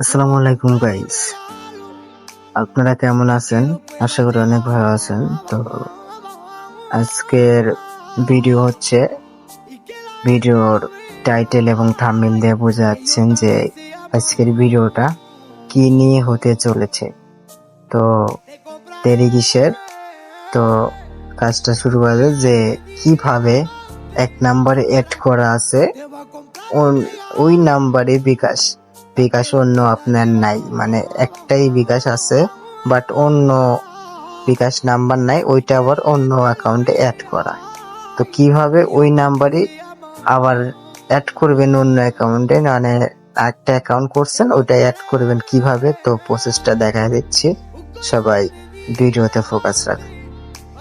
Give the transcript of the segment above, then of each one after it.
আসসালামু আলাইকুম গাইস আপনারা কেমন আছেন? আশা করি অনেক ভালো আছেন। তো আজকের ভিডিও হচ্ছে ভিডিওর টাইটেল এবং থাম্বনেল দিয়ে বোঝা যাচ্ছেন যে আজকের ভিডিওটা কি নিয়ে হতে চলেছে। তো দেরি কিসের? তো কাজটা শুরু করে যে কীভাবে এক নাম্বারে অ্যাড করা আছে। ওই নাম্বারে বিকাশ বিকাশ অন্য আপনার নাই। মানে একটাই বিকাশ আছে বাট অন্য বিকাশ নাম্বার নাই ওইটা আবার অন্য অ্যাকাউন্টে অ্যাড করা। তো কীভাবে ওই নাম্বারে আবার অ্যাড করবেন অন্য অ্যাকাউন্টে মানে একটা অ্যাকাউন্ট করছেন ওইটা অ্যাড করবেন কীভাবে? তো প্রসেসটা দেখা দিচ্ছি। সবাই ভিডিওতে ফোকাস রাখুন।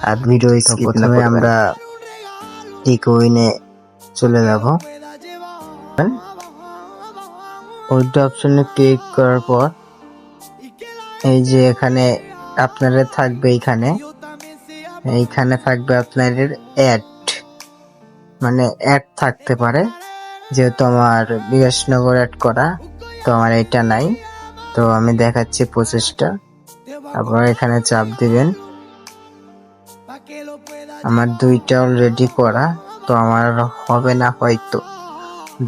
আর ভিডিও প্রথমে আমরা টিকোইনে চলে যাব। ওইটা অপশনে ক্লিক করার পর এই যে এখানে আপনাদের থাকবে এখানে। এইখানে থাকবে আপনাদের অ্যাড মানে অ্যাড থাকতে পারে। যেহেতু আমার বিকাশনগর অ্যাড করা, তো আমার এটা নাই। তো আমি দেখাচ্ছি প্রসেসটা আপনারা এখানে চাপ দিবেন। আমার দুইটা অলরেডি করা, তো আমার হবে না হয়তো।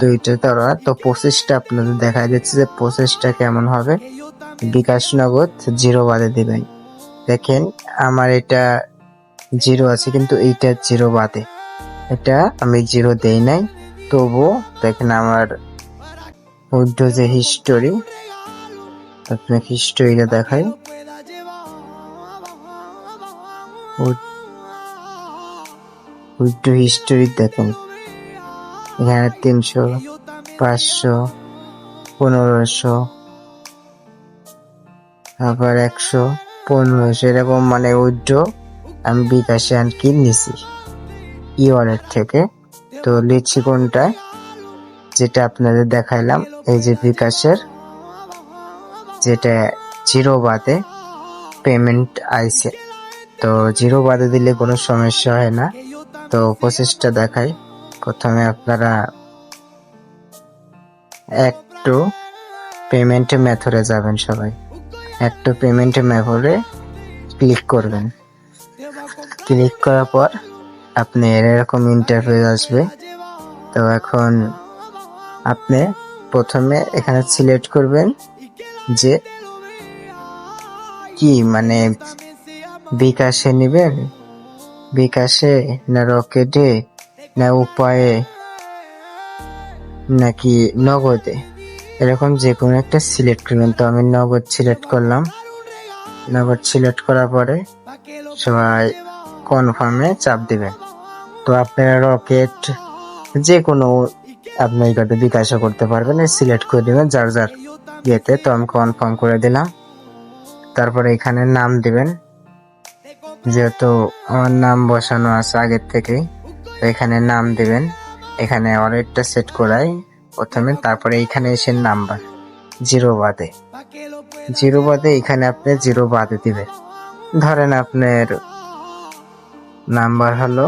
দুইটা করা। তো প্রসেসটা আপনাদের দেখা যাচ্ছে যে প্রসেসটা কেমন হবে। বিকাশ নগদ জিরো বাদে দিবেন। দেখেন, আমার এটা জিরো আছে, কিন্তু এইটা জিরো বাদে। এটা আমি জিরো দেই নাই। তবুও দেখেন আমার উইড্রো যে হিস্টোরি আপনাকে হিস্টোরিটা দেখাই। উইড্রো হিস্টোরি দেখেন। এখানে তিনশো, পাঁচশো, পনেরোশো আবার একশো, পনেরোশো, এরকম মানে উইড্রো আমি বিকাশে আর কি নিছি। ই ওয়ালেট থেকে। তো লিচি কোনটা? যেটা আপনাদের দেখাইলাম, এই যে বিকাশের, যেটা জিরো বাদে পেমেন্ট আইছে। তো জিরো বাদে দিলে কোনো সমস্যা হয় না। তো প্রসেসটা দেখাই। প্রথমে আপনারা একটু পেমেন্ট মেথডে যাবেন সবাই। একটু পেমেন্ট মেথডে ক্লিক করবেন। ক্লিক করার পর আপনি এরকম ইন্টারফেস আসবে। তো এখন আপনি প্রথমে এখানে সিলেক্ট করবেন যে কি মানে বিকাশে নেবেন? বিকাশে না রকেটে না উপায়ে নাকি নগদে? এরকম যে কোনো একটা সিলেক্ট করবেন। তো আমি নগদ সিলেক্ট করলাম। নগদ সিলেক্ট করার পরে সবাই কনফার্মে চাপ দিবেন। তো আপনারা রকেট যে কোনো আপনি এটাতে বিকাশও করতে পারবেন। সিলেক্ট করে দেবেন যার যার ইয়েতে। তো আমি কনফার্ম করে দিলাম। তারপরে এখানে নাম দিবেন। যেহেতু আমার নাম বসানো আছে আগের থেকেই। তো এখানে নাম দেবেন। এখানে ওয়ালেটটা সেট করাই প্রথমে, তারপরে এখানে এসে নাম্বার। জিরো বাদে। জিরো বাদে এখানে আপনি জিরো বাদে দিবেন। ধরেন আপনার নাম্বার হলো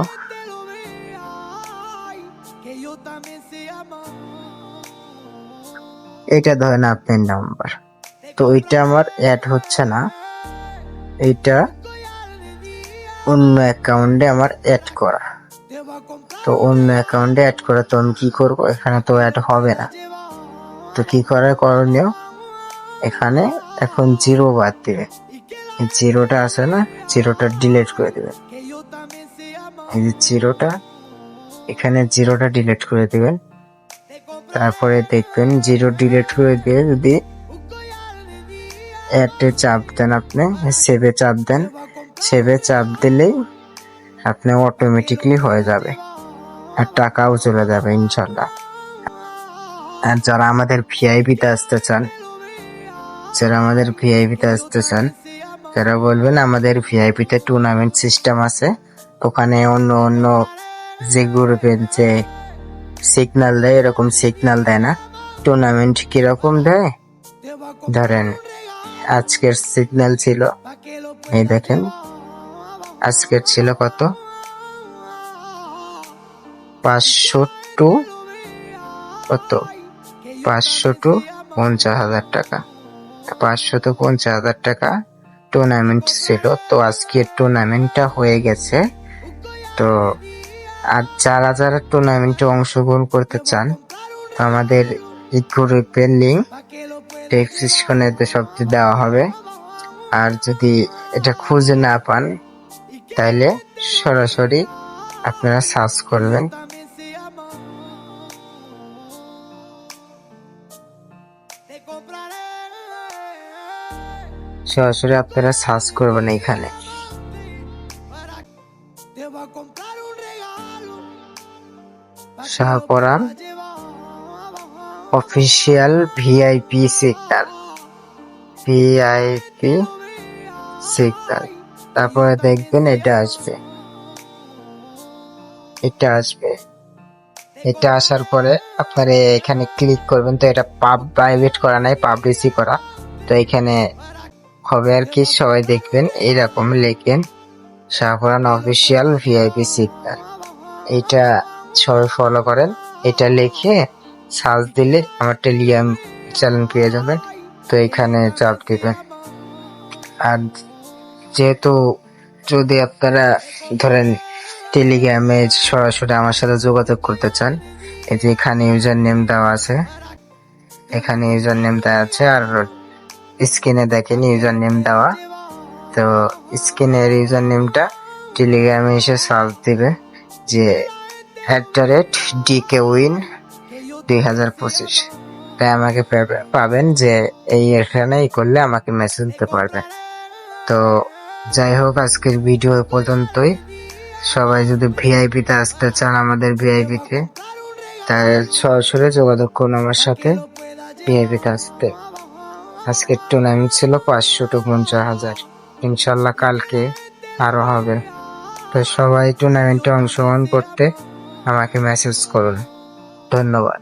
এটা ধরেন আপনার নাম্বার। তো ওইটা আমার অ্যাড হচ্ছে না। এইটা অন্য অ্যাকাউন্টে আমার অ্যাড করা। তো অন্য অ্যাকাউন্টে অ্যাড করে তো আমি কি করব? এখানে তো অ্যাড হবে না। তো কি করার করণীয়? এখানে এখন জিরো বাদ দিবে। জিরোটা আছে না? জিরোটা ডিলিট করে দেবেন। এই যে জিরোটা এখানে জিরোটা ডিলিট করে দেবেন। তারপরে দেখবেন জিরো ডিলিট করে দিয়ে যদি অ্যাডে চাপ দেন আপনি সেভে চাপ দেন। সেভে চাপ দিলেই আপনি অটোমেটিকলি হয়ে যাবে। আর টাকাও চলে যাবে, ইনশাল্লাহ। আর যারা আমাদের ভিআইপিতে আসতে চান, যারা আমাদের ভিআইপিতে আসতে চান, যারা বলবেন আমাদের ভিআইপিতে টুর্নামেন্ট সিস্টেম আছে, ওখানে অন্য অন্য যে গ্রুপের যে সিগন্যাল দেয়, এরকম সিগন্যাল দেয় না। টুর্নামেন্ট কীরকম দেয়? ধরেন, আজকের সিগন্যাল ছিল, এই দেখেন আজকের ছিল কত? পাঁচশো টু কত? পাঁচশো টু পঞ্চাশ হাজার টাকা। পাঁচশত পঞ্চাশ হাজার টাকা টুর্নামেন্ট ছিল। তো আজকের টুর্নামেন্টটা হয়ে গেছে। তো আর যারা যারা টুর্নামেন্টে অংশগ্রহণ করতে চান, তো আমাদের গ্রুপের লিঙ্ক ডেসক্রিপশনে সব দেওয়া হবে। আর যদি এটা খুঁজে না পান তাইলে সরাসরি আপনারা সার্চ করবেন। সরাসরি আপনারা সার্চ করবেন এখানে। Shahparan official VIP sector. VIP sector. তারপরে দেখবেন এটা আসবে। এটা আসবে। এটা আসার পরে আপনারা এখানে ক্লিক করবেন, তো এটা পাব প্রাইভেট করা নাই পাবলিসি করা। তো এখানে হবে আর কি, সবাই দেখবেন, এরকম লেখেন, শাহপুরান অফিসিয়াল ভিআইপি সেক্টর এটা সবাই ফলো করেন। এটা লিখে সার্চ দিলে আমার টেলিগ্রাম চ্যানেল পেয়ে যাবেন। তো এখানে চাপ দিবেন। আর যেহেতু যদি আপনারা ধরেন টেলিগ্রামে সরাসরি আমার সাথে যোগাযোগ করতে চান যে এখানে ইউজার নেম দেওয়া আছে। এখানে ইউজার নেম দেওয়া আছে আর স্ক্রিনে দেখেন ইউজার নেম দেওয়া। তো স্ক্রিনের ইউজার নেমটা টেলিগ্রামে এসে সার্চ দিবে যে at the rate DK win দুই হাজার পঁচিশ। তাই আমাকে পাবে- পাবেন যে এই এখানে এই করলে আমাকে মেসেজ দিতে পারবে। তো যাই হোক আজকের ভিডিও পর্যন্তই। সবাই যদি ভিআইপিতে আসতে চান আমাদের ভিআইপিতে তাহলে সরাসরি যোগাযোগ করুন আমার সাথে ভিআইপিতে আসতে। আজকের টুর্নামেন্ট ছিল পাঁচশো টু পঞ্চাশ হাজার। ইনশাল্লাহ কালকে আরও হবে। তো সবাই টুর্নামেন্টে অংশগ্রহণ করতে আমাকে মেসেজ করুন। ধন্যবাদ।